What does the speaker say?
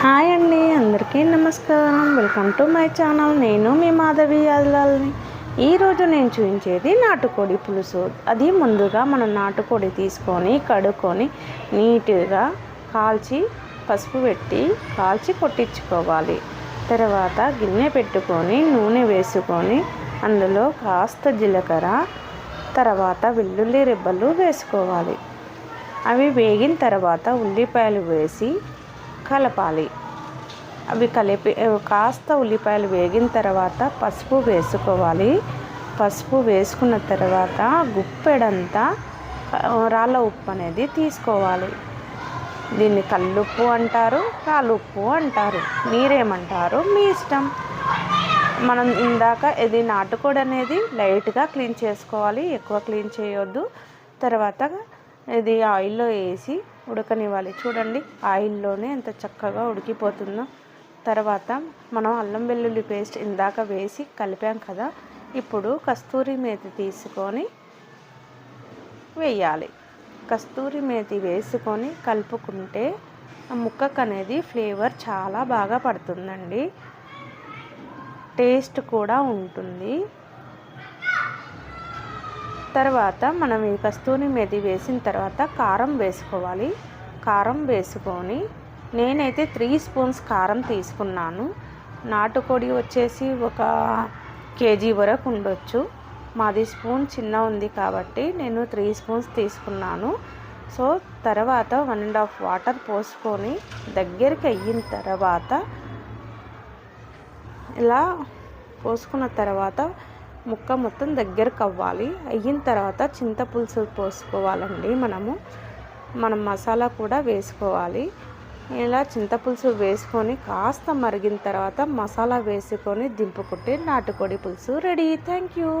Hi అండి అందరికీ నమస్కారం. Welcome to my channel. నేను మీ మాధవి అల్లాల్ని. ఈరోజు నేను చూపించేది నాటుకోడి పులుసు. అది ముందుగా మనం నాటుకోడి తీసుకొని కడుక్కొని నీట్గా కాల్చి పసుపు పెట్టి కాల్చి కొట్టించుకోవాలి. తర్వాత గిన్నె పెట్టుకొని నూనె వేసుకొని అందులో కాస్త జీలకర్ర తర్వాత వెల్లుల్లి రెబ్బలు వేసుకోవాలి. అవి వేగిన తర్వాత ఉల్లిపాయలు వేసి కలపాలి. అవి కలిపి కాస్త ఉల్లిపాయలు వేగిన తర్వాత పసుపు వేసుకోవాలి. పసుపు వేసుకున్న తర్వాత గుప్పెడంతా రాళ్ళ ఉప్పు అనేది తీసుకోవాలి. దీన్ని కల్లుప్పు అంటారు రాళ్ళుప్పు అంటారు. మీరేమంటారు? మీ ఇష్టం. మనం ఇందాక ఇది నాటుకోడి అనేది లైట్గా క్లీన్ చేసుకోవాలి ఎక్కువ క్లీన్ చేయొద్దు. తర్వాత ఇది ఆయిల్లో వేసి ఉడకనివ్వాలి. చూడండి ఆయిల్లోనే ఎంత చక్కగా ఉడికిపోతుందో. తర్వాత మనం అల్లం వెల్లుల్లి పేస్ట్ ఇందాక వేసి కలిపాం కదా ఇప్పుడు కస్తూరి మేతి తీసుకొని వేయాలి. కస్తూరి మేతి వేసుకొని కలుపుకుంటే ఆ ముక్కకు అనేది ఫ్లేవర్ చాలా బాగా పడుతుందండి. టేస్ట్ కూడా ఉంటుంది. తర్వాత మనం ఈ కస్తూరి మెది వేసిన తర్వాత కారం వేసుకోవాలి. కారం వేసుకొని నేనైతే త్రీ స్పూన్స్ కారం తీసుకున్నాను. నాటుకోడి వచ్చేసి ఒక కేజీ వరకు ఉండొచ్చు. మాది స్పూన్ చిన్న ఉంది కాబట్టి నేను త్రీ స్పూన్స్ తీసుకున్నాను. సో తర్వాత వన్ అండ్ హాఫ్ వాటర్ పోసుకొని దగ్గరికి అయిన తర్వాత ఇలా పోసుకున్న తర్వాత ముక్క మొత్తం దగ్గరకు అవ్వాలి. అయిన తర్వాత చింతపులుసు పోసుకోవాలండి మనము. మనం మసాలా కూడా వేసుకోవాలి. ఇలా చింతపులుసు వేసుకొని కాస్త మరిగిన తర్వాత మసాలా వేసుకొని దింపుకుంటే నాటుకోడి పులుసు రెడీ. Thank you.